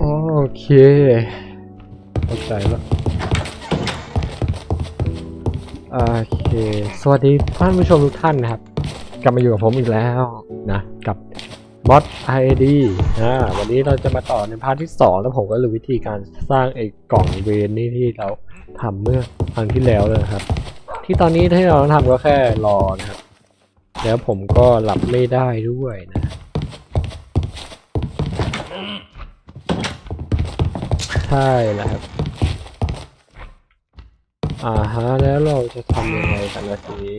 โอเคเข้าใจแล้วโอเค สวัสดีท่านผู้ชมทุกท่านนะครับ กลับมาอยู่กับผมอีกแล้วนะ กับ m o d ID อ่าวันนี้เราจะมาต่อในพาร์ทที่ 2 แล้วผมก็รู้วิธีการสร้างไอ้กล่องเวนนี่ที่เราทำเมื่อครั้งที่แล้วเลยครับ ที่ตอนนี้ที่เราต้องทำก็แค่รอนะครับ แล้วผมก็หลับไม่ได้ด้วยนะ ใช่แล้วครับ อ่าฮะแล้วเราจะทำยังไงกันละทีนี้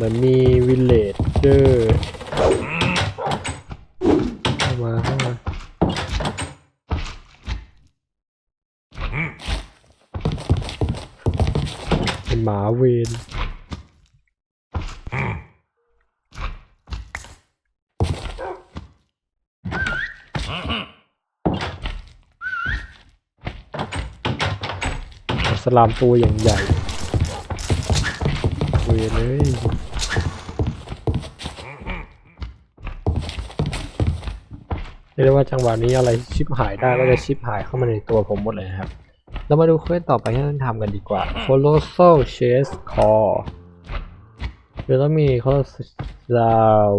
มันมีวิลเลจเจอร์เข้ามาเข้ามาเป็นหมาเวน ลามตัวอย่างใหญ่เวเลยเรียกได้ว่าจังหวะนี้อะไรชิปหายได้ก็จะชิปหายเข้ามาในตัวผมหมดเลยครับเรามาดูเควสต่อไปที่ต้องทำกันดีกว่า Colossal Chase Core เดี๋ยวต้องมี Colossal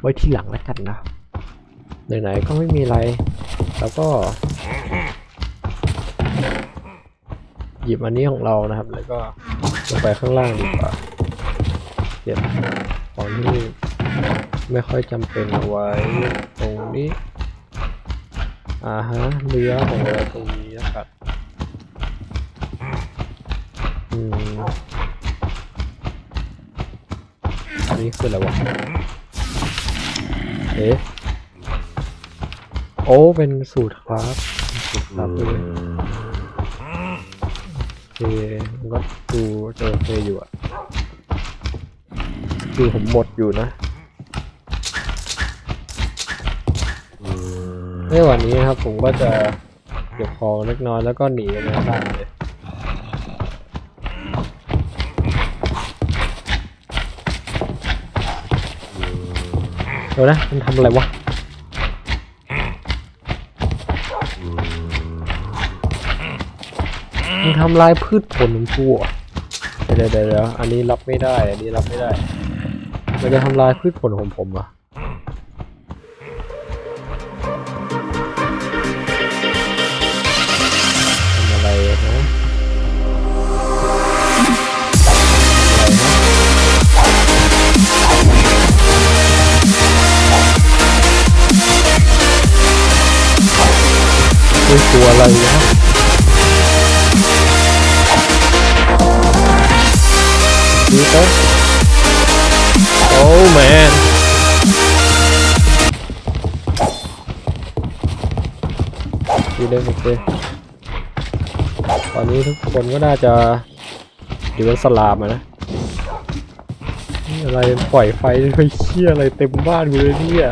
ไว้ที่หลังแล้วกันนะไหนๆก็ไม่มีอะไร แล้วก็ หยิบอันนี้ของเรานะครับ แล้วก็ลงไปข้างล่างดีกว่าเก็บของที่ไม่ค่อยจำเป็นเอาไว้ตรงนี้อ่าฮะเรือของเราตรงนี้นะครับอืมอันนี้คืออะไรวะเอ๊ะโอ้เป็นสูตรครับสูตรครับเลย มันก็ดูจะโอเคอยู่อะคือผมหมดอยู่นะในวันนี้นะครับผมก็จะเก็บของเล็กน้อยแล้วก็หนีไปในบ้านเลยเดี๋ยวนะมันทำอะไรวะ มันทำลายพืชผลของกูอะเดี๋ยวเดี๋ยวอันนี้รับไม่ได้ อันนี้รับไม่ได้ มันจะทำลายพืชผลของผมอะทำอะไรนะอะไรนะ คือตัวอะไรนะ Peter. Oh man. ดีเลยโอเคตอนนี้ทุกคนก็น่าจะอยู่บนสลามนะนี่อะไรปล่อยไฟด้วยเชี่ยอะไรเต็มบ้านกูเลยเนี่ย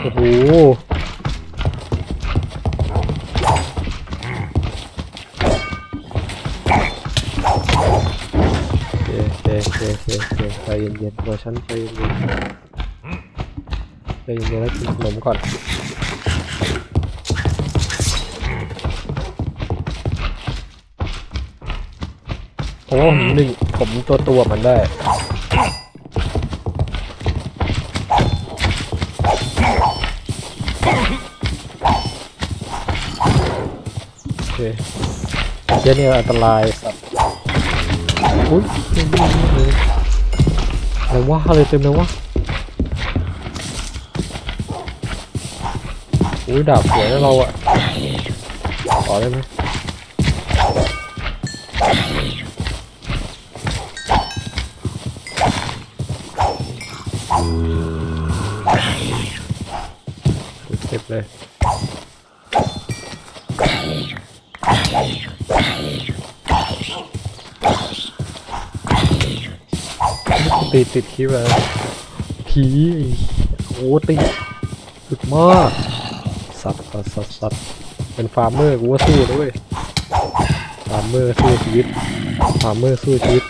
โอ้โหโอเคโอเคโอเคโอเคโอ เย็นๆตัวฉันใจเย็นๆใจเย็นๆแล้วกินขนมก่อนผมว่าผมหนึ่งผมตัวตัวมันได้โอเคเจ้าเนี่ยอันตรายสัตว์อุ้ย อะไรวะอะไรเต็มเลยวะอุ้ยดาบสวยนะเราอะต่อได้ไหมเก็บเลย ติดคลิปแล้วผีโอ้ติสุดมากสัตว์สัตว์สัตว์เป็นฟาร์มเมอร์กูว่าสู้ด้วยฟาร์มเมอร์สู้ชีวิตฟาร์มเมอร์สู้ชีวิต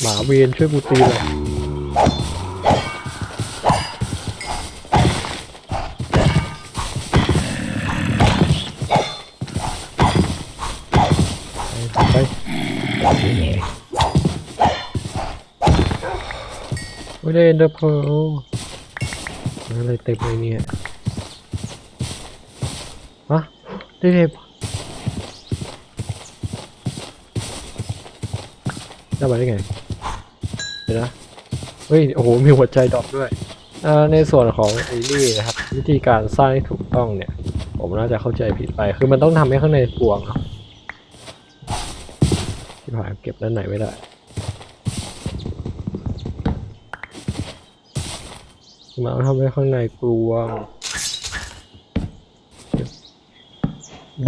หมาเวียนช่วยกูตีเลย ไม่ได้เอ็นเดอร์เพลอะไรเต็มเลยเนี่ยฮะได้ไงได้มาได้ไงเดี๋ยวนะเฮ้ยโอ้โหมีหัวใจดอปด้วยอ่าในส่วนของไอ้นี่นะครับ วิธีการสร้างให้ถูกต้องเนี่ย ผมน่าจะเข้าใจผิดไปคือมันต้องทำให้ข้างในกวงครับที่ผ่านเก็บด้านไหนไม่ได้ มันทำให้ข้างในกลวง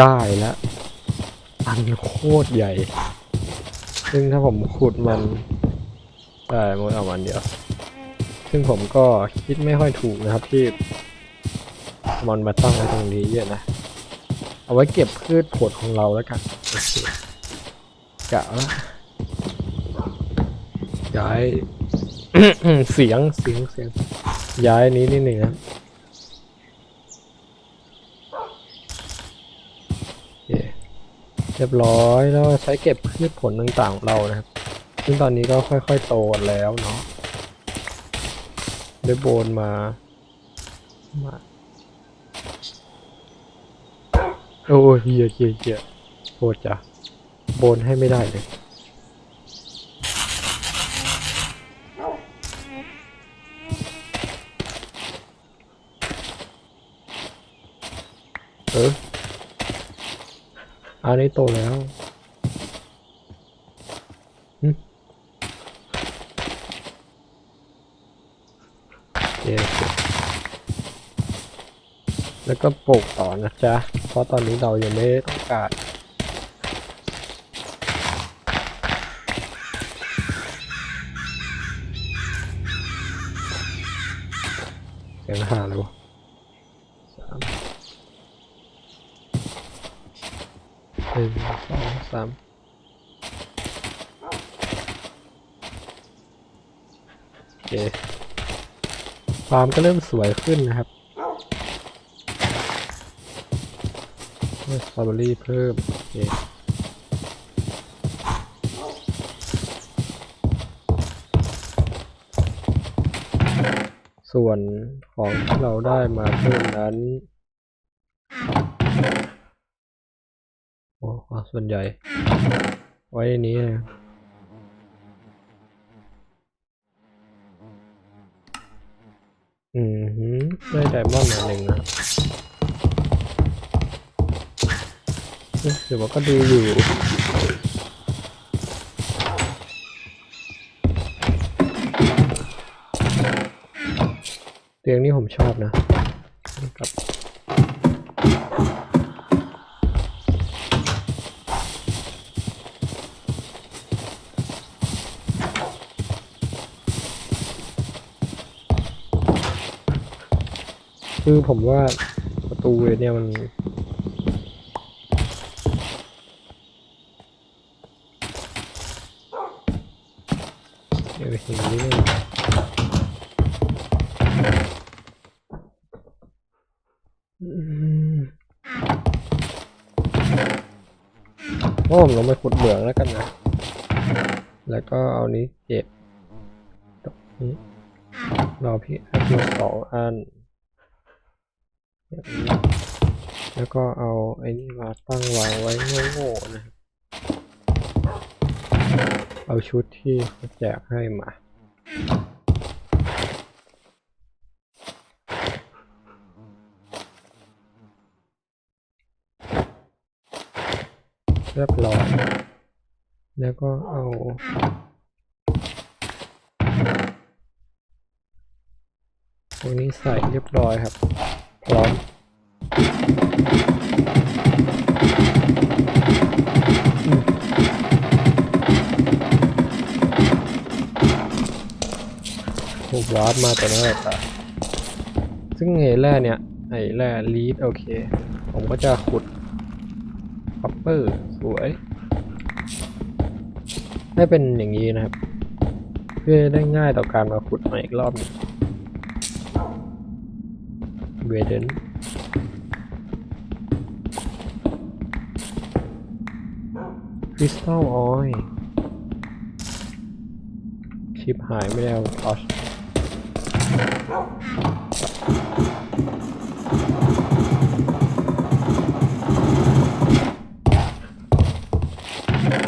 ได้แล้วอันโคตรใหญ่ ซึ่งถ้าผมขุดมันได้มันเอาวันเดียว ซึ่งผมก็คิดไม่ค่อยถูกนะครับที่เอามันมาตั้งไว้ตรงนี้เยอะนะ เอาไว้เก็บพืชผลของเราแล้วกันเกะละย้ายเสียงเสียงเสียง ย้ายนี้นิดหนึ่งนะครับเคเรียบร้อยแล้วใช้เก็บพืชผลต่างๆของเรานะครับ ซึ่งตอนนี้ก็ค่อยๆโตกันแล้วเนาะได้โบนมามาโอ้ยเฮียเฮียเฮียโคตรจ้ะโบนให้ไม่ได้เลย เอออันนี้โตแล้วเคโอเคแล้วก็ปลูกต่อนะจ๊ะ เพราะตอนนี้เรายังไม่ต้องการเสียงหาเลยวะสาม หนึ่งสองสามโอเคฟาร์มก็เริ่มสวยขึ้นนะครับสตรอเบอรี่เพิ่มโอเคส่วนของที่เราได้มาเพิ่มนั้น โอ้อะ ส่วนใหญ่ ไว้ในนี้นะอืมหืมได้ไดมอนด์มาหนึ่งนะเดี๋ยวมันก็ดูอยู่เตียงนี้ผมชอบนะ คือผมว่าประตูเนี่ยมันเดี๋ยวเห็นนี้เลยอืมโอ้ผมลงไปขุดเหมืองแล้วกันนะ แล้วก็เอานี้เก็บตรงนี้รอพี่อัพมาสองอัน แล้วก็เอาไอ้นี่มาตั้งวางไว้โง่ๆนะครับ เอาชุดที่เขาแจกให้มา เรียบร้อย แล้วก็เอาตรงนี้ใส่เรียบร้อยครับ พร้อมถูกวาร์ปมาแต่หน้าตาซึ่งไอ้แร่เนี่ย ไอ้แร่ลีดโอเค ผมก็จะขุดคัปเปอร์สวย ให้เป็นอย่างนี้นะครับ เพื่อได้ง่ายต่อการมาขุดใหม่อีกรอบหนึ่ง เวเดนคริสตัลออยชิปหายไม่ได้เอาทอช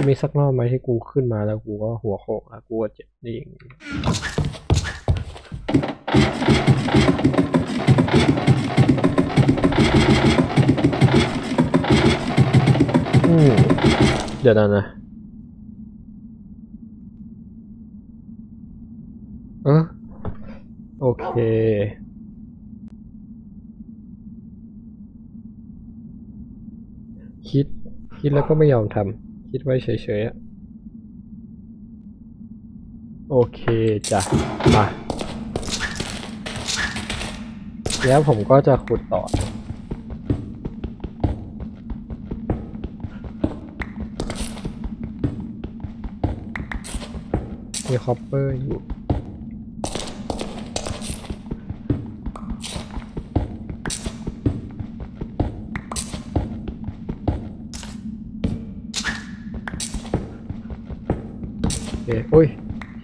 มีสักรอบไหมที่กูขึ้นมาแล้วกูก็หัวโขกแล้วกูก็เจ็บนี่อย่างนี้ เดี๋ยวนะนะเออโอเค คิด คิดแล้วก็ไม่ยอมทำคิดไว้เฉยๆอะโอเคจ้ะ มา แล้วผมก็จะขุดต่อ มีคอปเปอร์อยู่โอเอ้ย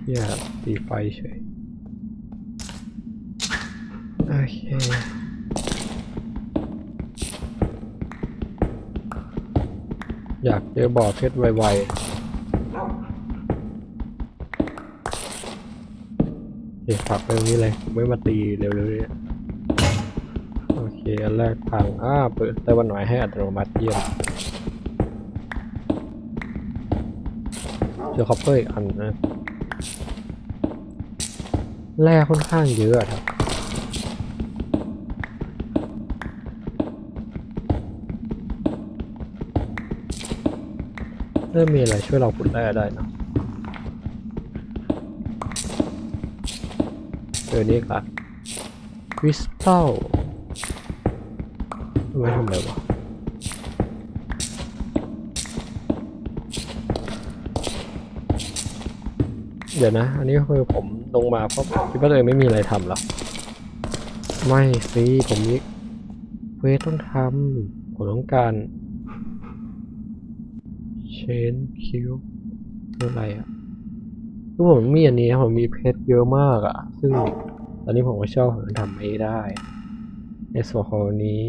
เฮียตีไฟเฉยโอเคอยากเจอบ่อเพชรไวๆ คปักไปตรงนี้เลยไม่มาตีเร็วๆเลยโอเคอันแรกพังอ้าเปิดแต่วันหน่อยให้อัตโนมัติเยี่ยมเจอคอปเปอร์อีกอันนะแร่ค่อนข้างเยอะอะครับเริ่มมีอะไรช่วยเราขุดแร่ได้นอะ เจอนี่อีกะคริสตัลไม่ทำอะไรวะเดี๋ยวนะ อันนี้คือผมลงมาเพราะคิดว่าตัวเองไม่มีอะไรทำแล้วไม่สิผมมีเควสต้องทำผมต้องการเชนคิวคืออะไรอะคือผมมีอันนี้ผมมีเพชรเยอะมากอะ ซึ่ง ตอนนี้ผมก็ชอบผมทำไม่ได้ในส่วนของนนี้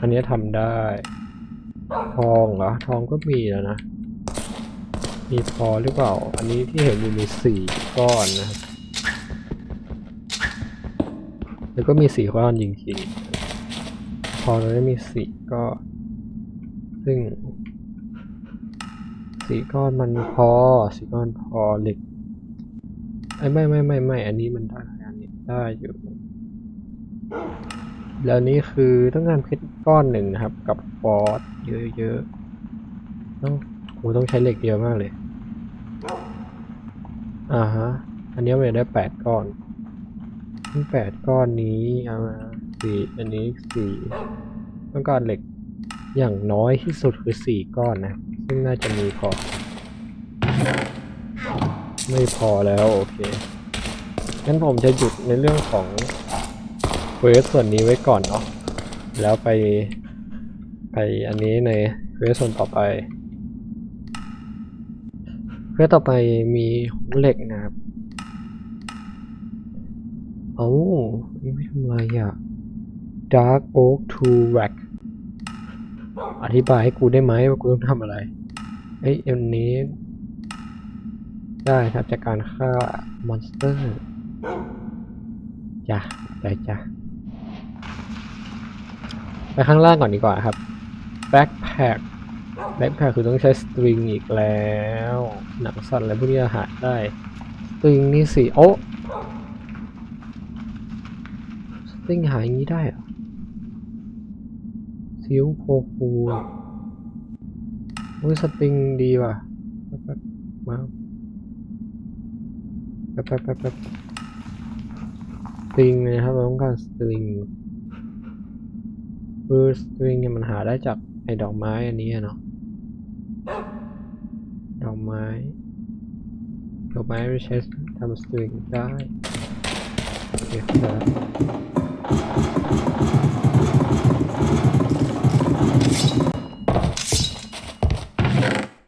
อันนี้ทำได้ ทองเหรอ ทองก็มีแล้วนะ มีพอหรือเปล่า อันนี้ที่เห็นอยู่มีสี่ก้อนนะครับแล้วก็มีสี่ก้อนจริงๆ พอเราได้มีสี่ก้อนซึ่งสี่ก้อนมันพอสี่ก้อนพอเหล็ก ไอ้ไม่ไม่ไม่ไม่อันนี้มันได้อันนี้ได้อยู่ แล้วนี้คือต้องการเพชรก้อนหนึ่งนะครับ กับฟอสเยอะๆต้องโหต้องใช้เหล็กเยอะมากเลย อ่าฮะ อันนี้มันได้แปดก้อนทั้งแปดก้อนนี้เอามาสี่อันนี้สี่ต้องการเหล็กอย่างน้อยที่สุดคือสี่ก้อนนะ ซึ่งน่าจะมีพอ ไม่พอแล้วโอเค งั้นผมจะหยุดในเรื่องของเวสส่วนนี้ไว้ก่อนเนาะ แล้วไปไปอันนี้ในเวสส่วนต่อไป เวสต่อไปมีเหล็กนะครับเอ้านี่ไม่ทำไรอะ Dark Oak to Rack อธิบายให้กูได้ไหมว่ากูต้องทำอะไร เอ้ยอันนี้ ได้ครับจากการฆ่ามอนสเตอร์จ้ะได้จ้ะไปข้างล่างก่อนดีกว่าครับ Backpack Backpack คือต้องใช้สตริงอีกแล้ว หนังสัตว์อะไรพวกนี้หาได้สตริงนี่สิโอ้สตริงหาอย่างนี้ได้เหรอซิลโคฟูอุ้ยสตริงดีว่ะมา แป๊บแป๊บแป๊บแป๊บสตริงนะครับเราต้องการสตริงคือสตริงเนี่ยมันหาได้จากไอ้ดอกไม้อันนี้เนาะดอกไม้ดอกไม้ไม่ใช้ทำสตริงได้โอเคครับ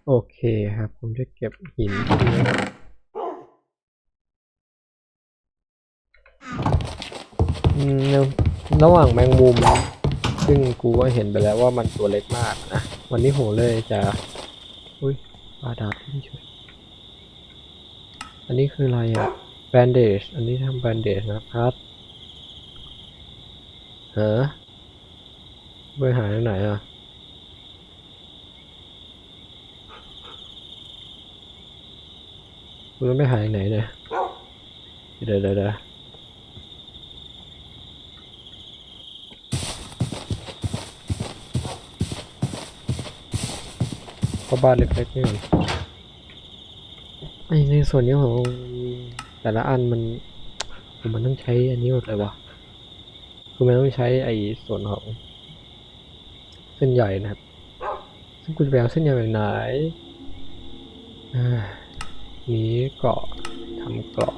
โอเคครับ ผมจะเก็บหินที่นี่อืมแล้ว ระหว่างแมงมุม ซึ่งกูก็เห็นไปแล้วว่ามันตัวเล็กมากนะ วันนี้ผมเลยจะอุ้ยปลาดาบที่ช่วยอันนี้คืออะไรอะแบนเดจอันนี้ทำแบนเดจนะครับฮะไปหาที่ไหนอะคุณต้องไปหาที่ไหนเนี่ยเดี๋ยวเดี๋ยว เดี๋ยวเข้าบ้านเล็กๆนี่ก่อนไอในส่วนนี้ของแต่ละอันมันมันต้องใช้อันนี้หมดเลยวะคือมันต้องใช้ไอ้ส่วนของ เส้นใหญ่นะครับ ซึ่งคุณจะไปเอาเส้นใหญ่ไปไหนนี้เกาะทำเกาะ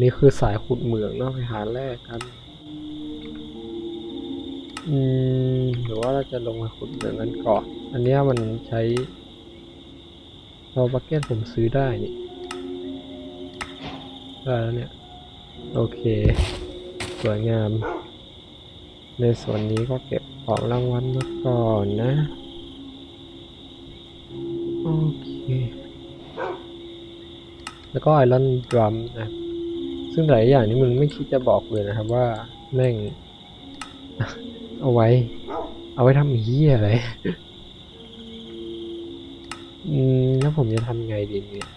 นี่คือสายขุดเหมืองเนาะไปหาแร่กัน อืมหรือว่าเราจะลงมาขุดเหมืองกันก่อน อันนี้มันใช้เราบักเก็ตผมซื้อได้นี่ได้แล้วเนี่ย โอเค สวยงาม ในส่วนนี้ก็เก็บของรางวัลมาก่อนนะ โอเค แล้วก็ไอรอนดรัมนะ ซึ่งหลายอย่างนี้มึงไม่คิดจะบอกเลยนะครับว่าแม่ง เอาไว้ เอาไว้ทำเฮียอะไร อืม แล้วผมจะทำไงดีเนี่ย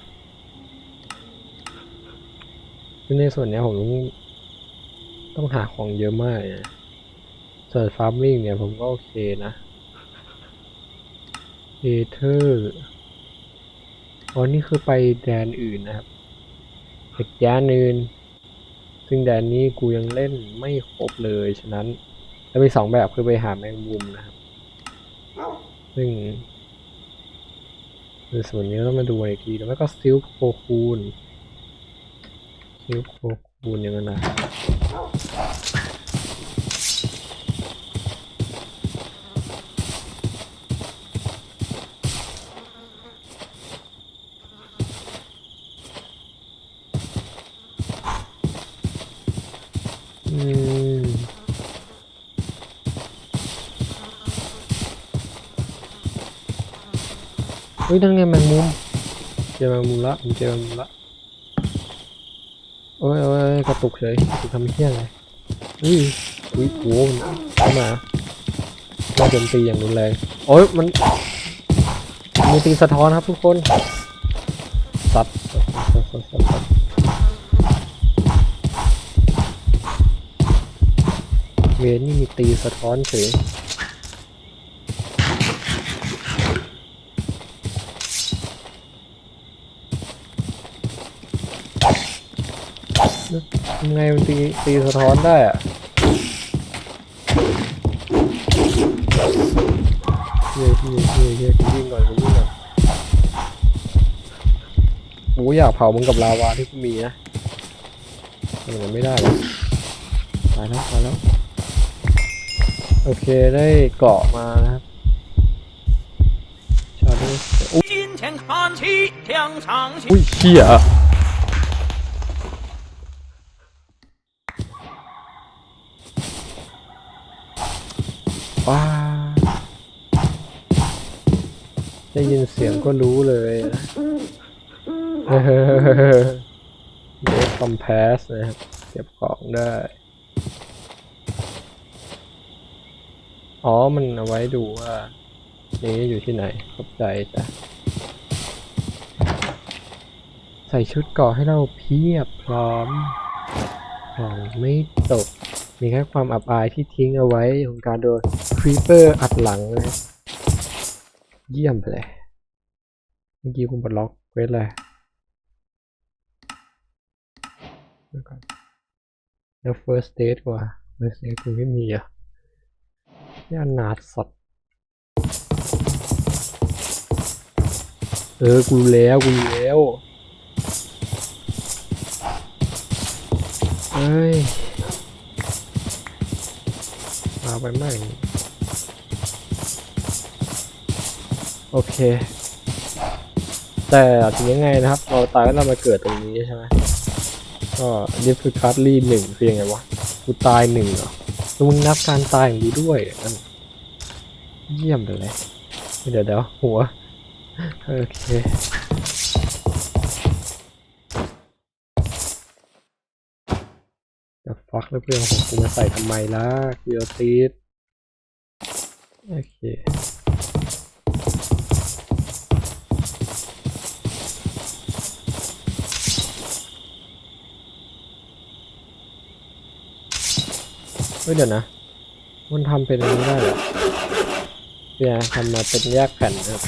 ในส่วนนี้ผมต้องต้องหาของเยอะมากเลยนะส่วนฟาร์มมิ่งเนี่ยผมก็โอเคนะเอเธอร์อ๋อนี่คือไปแดนอื่นนะครับอีกแดนอื่น ซึ่งแดนนี้กูยังเล่นไม่ครบเลย ฉะนั้น แล้วมีสองแบบคือไปหาแมงมุมนะครับ ซึ่งในส่วนนี้ต้องมาดูอีกทีแล้วก็ซิลโคคูนซิลโคคูนยังไงนะอืม เฮ้ยนั่นไงแมงมุมเจอแมงมุมละผมเจอแมงมุมละโอ้ยโอ้ยกระตุกเลยกระตุกทำเพี้ยอะไรอุ้ยอุ้ยโว้มันเข้ามามาโจมตีอย่างรุนแรงโอ้ยมันมีตีสะท้อนครับทุกคนสับสับสับสับสับสับเวนนี่มีตีสะท้อนเฉย ทำ ยังไงมันตีตีสะท้อนได้อะเยอะเยอะเยอะเยอะๆก่อนยิ่งก่อนกูอยากเผามึงกับลาวาที่กูมีนะมันไม่ได้เลยกตายแล้วตายแล้ว โอเคได้เกาะมานะครับชาลีอุ้ยเฮีย ว้าได้ยินเสียงก็รู้เลยนะเดคอมเพสนะครับ เก็บของได้ อ๋อ มันเอาไว้ดูว่า นี้อยู่ที่ไหนขอบใจจ้ะใส่ชุดเกราะให้เราเพียบพร้อม ของไม่ตก มีแค่ความอับอายที่ทิ้งเอาไว้ของการโดน ครีเปอร์อัดหลังนะเยี่ยมไปเลยเมื่อกี้คุณปลดล็อกเวทเลยเดี๋ยวก่อนแล้ว first state กว่า first state กูไม่มีอะนี่อนาถสัตว์เออ กูแล้วกูแล้วเอ้ยมาไปไหม โอเค แต่ถึงยังไงนะครับ เราตายก็เรามาเกิดตรงนี้ใช่ไหมก็นี่คือคัสลีหนึ่งคือยังไงวะกูตายหนึ่งเหรอแล้วมึงนับการตายอย่างนี้ด้วยนั่นเยี่ยมเลยเดี๋ยวเดี๋ยวหัว โอเคจะฟักแล้วเพื่อนของกูมาใส่ทำไมล่ะเกูจะติดโอเค เฮ้ยเดี๋ยวนะ มันทำเป็นอันนี้ได้เหรอเนี่ยทำมาเป็นแยกแผ่นนะครับ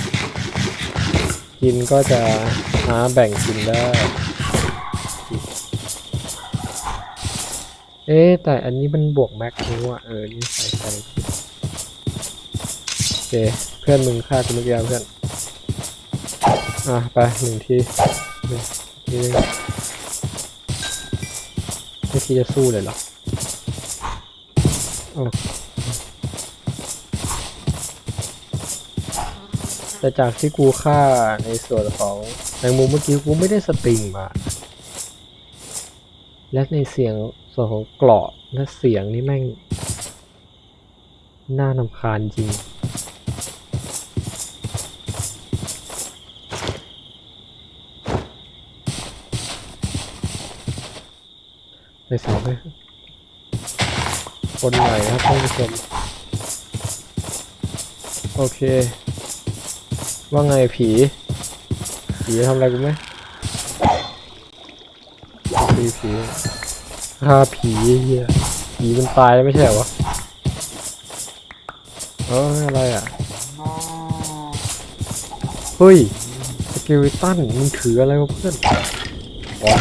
กินก็จะหาแบ่งกินได้ เอ๊แต่อันนี้มันบวกแม็กนี่ว่ะเออ นี่ใส่ใส่โอเค เพื่อนมึงฆ่ากูเมื่อกี้เพื่อน อะ ไปหนึ่งทีหนึ่งทีหนึ่งไม่คิดจะสู้เลยเหรอ แต่จากที่กูฆ่าในส่วนของแมงมุมเมื่อกี้กูไม่ได้สตริงมา และในเสียงส่วนของเกราะและเสียงนี่แม่ง น่านำคาญจริงไปสองเลย คนใหม่ครับท่านผู้ชมโอเค ว่าไงผี ผีทำอะไรกูไหมผีผีฆ่าผีเฮียผีมันตายแล้วไม่ใช่เหรอวะเอออะไรอะ เฮ้ยสเกลิตันมึงถืออะไรวะเพื่อนขอ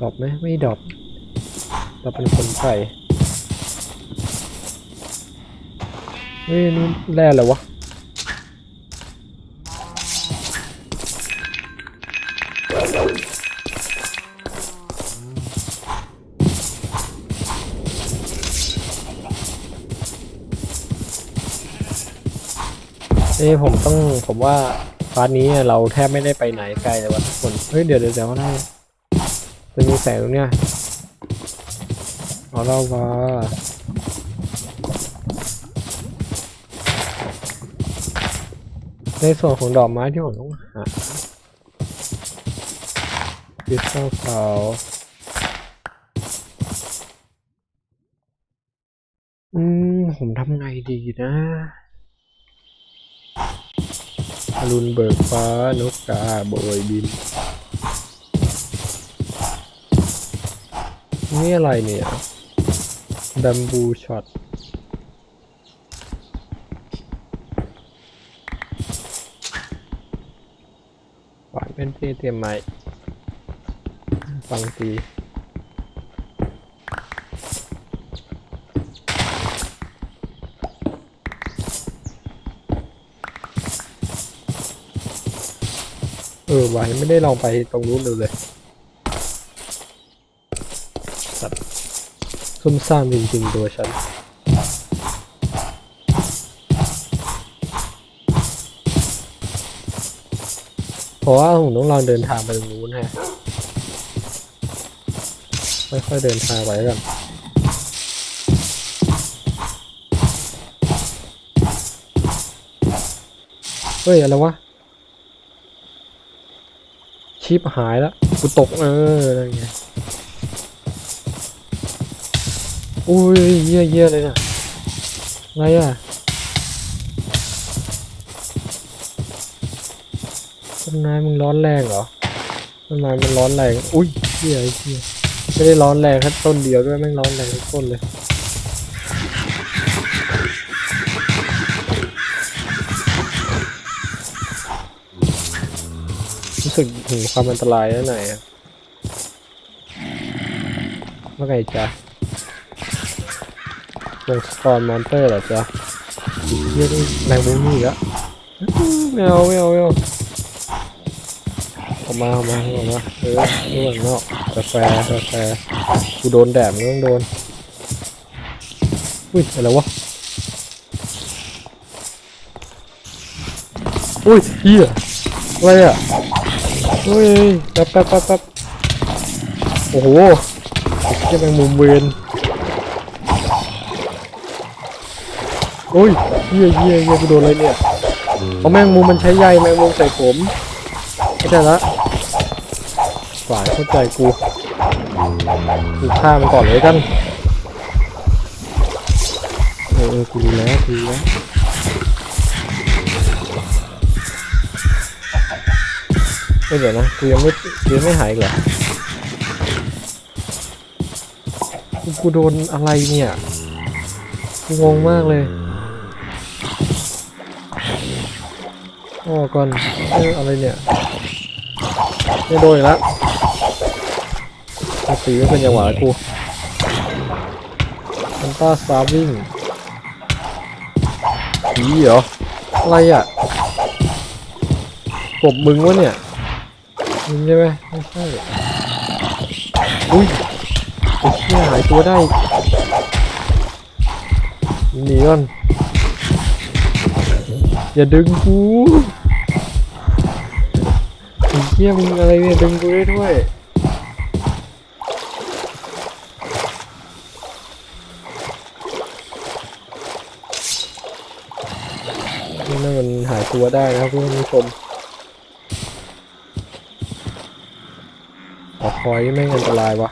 ดรอปไหมไม่ดรอปเราเป็นคนใส่เฮ้ยนี่แร่อะไรวะเอ้ผมต้องผมว่าพาร์ทนี้เราแทบไม่ได้ไปไหนไกลเลยวะทุกคน เฮ้ย เดี๋ยวเดี๋ยวเดี๋ยวได้ะมีแสงตรงเนี้ยเอาเรามาในส่วนของดอกไม้ที่ผมต้องหาคริสตัลขาวอืม ผมทำไงดีนะอรุณเบิกฟ้านกกาโบยบิน นี่อะไรเนี่ยดัมบูช็อตหวานเป็นที่เตรียมไม้ฟังตีเออวายไม่ได้ลองไปตรงนู้นเลยสัตว์ ซุ่มซ่ามจริงๆตัวฉันเพราะว่าผมต้องลองเดินทางไปตรงนู้นฮะค่อยๆเดินทางไปแล้วกันเฮ้ย อะไรวะชิปหายแล้ว กูตกเอออะไรเงี้ย อุ้ยเยี่ยเยี่ยเลยนะอะไรอะต้นไม้มึงร้อนแรงเหรอต้นไม้มันร้อนแรงอุ้ยเฮียไอ้เฮียไม่ได้ร้อนแรงแค่ต้นเดียวด้วยแม่งร้อนแรงทุกต้นเลยรู้สึกถึงความอันตรายแล้วไหนอยอะว่าไงจ๊ะ ลงสกอร์มอนเตอร์เหรอจ๊ะเฮียนี่แรงมุมนี่อีกแล้วไม่เอาไม่เอาไม่เอาออกมาออกมาออกมาเออเรื่องนอกกาแฟกาแฟกูโดนแดดมึงต้องโดนอุ้ยอะไรวะอุ้ยเฮียอะไรอะเฮ้ยแป๊บแป๊บแป๊บแป๊บโอ้โหเฮียแมงมุมเวน โอ้ยเฮียเฮียเฮียกูโดนอะไรเนี่ยเอาแมงมุมมันใช้ใยแมงมุมใส่ผมเข้าใจละฝ่ายเข้าใจกูกูฆ่ามันก่อนเลยกันเออเออกูรู้แล้วกูรู้แล้วเอ้ยเดี๋ยวนะกูยังไม่กูยังไม่หายอีกเหรอกูกูโดนอะไรเนี่ย กูงงมากเลย อ๋อก่อนเอออะไรเนี่ยไม่โดนแล้วตีไม่เป็นจังหวะแล้วกูมันต้าสตาร์วิ่งผีเหรอ อะไรอะกบมึงวะเนี่ยมึงใช่ไหมไม่ใช่ อุ้ยไอ้เชี่ยหายตัวได้หนีก่อนอย่าดึงกู เฮียมึงอะไรเนี่ยดึงกูได้ด้วยนี่มันหายตัวได้นะครับเพื่อนผู้ชมขอกคอยไม่งอันตรายวะ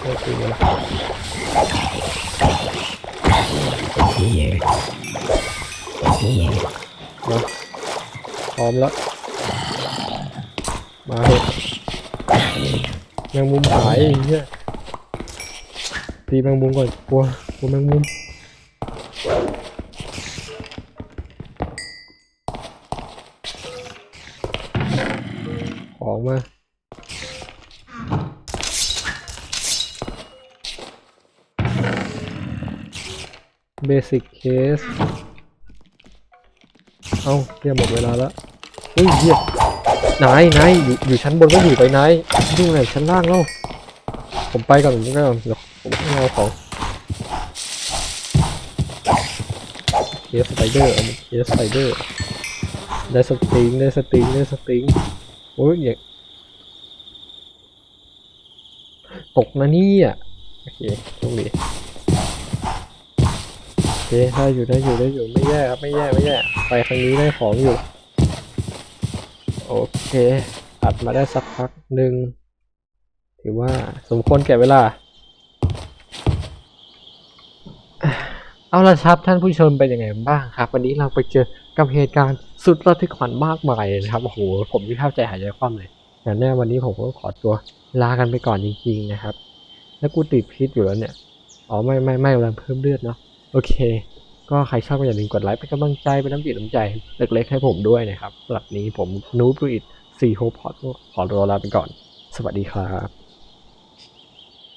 ไม่จริงนะมาพร้ อมแล้ว มาเถอะแมงมุมหายไอ้เหี้ยตีแมงมุมก่อนกลัวกลัวแมงมุมของมาเบสิกเคส เอาเรียหมดเวลาแล้ว อุ้ยเฮียนายนายอยู่อยู่ชั้นบนก็อยู่ไปนายดูไหนชั้นล่างแล้วผมไปก่อนผมไปก่อนเดี๋ยวผมเอาของเคสสไปเดอร์เอาเคสไปเดอร์ได้สติงได้สติงได้สติงโอ้ยอย่าตกนะนี่ยโอเคโชคดีโอเคได้อยู่ได้อยู่ได้อยู่ไม่แย่ครับไม่แย่ไม่แย่ไปครั้งนี้ได้ของอยู่ โอเคตัดมาได้สักพักหนึ่งถือว่าสมควรแก่เวลา เอาละครับท่านผู้ชมเป็นยังไงบ้างครับ วันนี้เราไปเจอกับเหตุการณ์สุดระทึกขวัญมากมายนะครับโอ้โหผมที่ภาใจหายใจคว่ำเลยแต่แน่วันนี้ผมก็ขอตัวลากันไปก่อนจริงๆนะครับ แล้วกูติดพิษอยู่แล้วเนี่ยอ๋อไม่ไม่ไม่กำลังเพิ่มเลือดเนาะโอเค ก็ใครชอบก็อย่าลืมกดไลค์เป็นกำลังใจเป็นน้ำจิตน้ำใจเล็กๆให้ผมด้วยนะครับสำหรับนี้ผมนูบรูอิดซีโฮพอดขอตัวลาไปก่อน สวัสดีครับ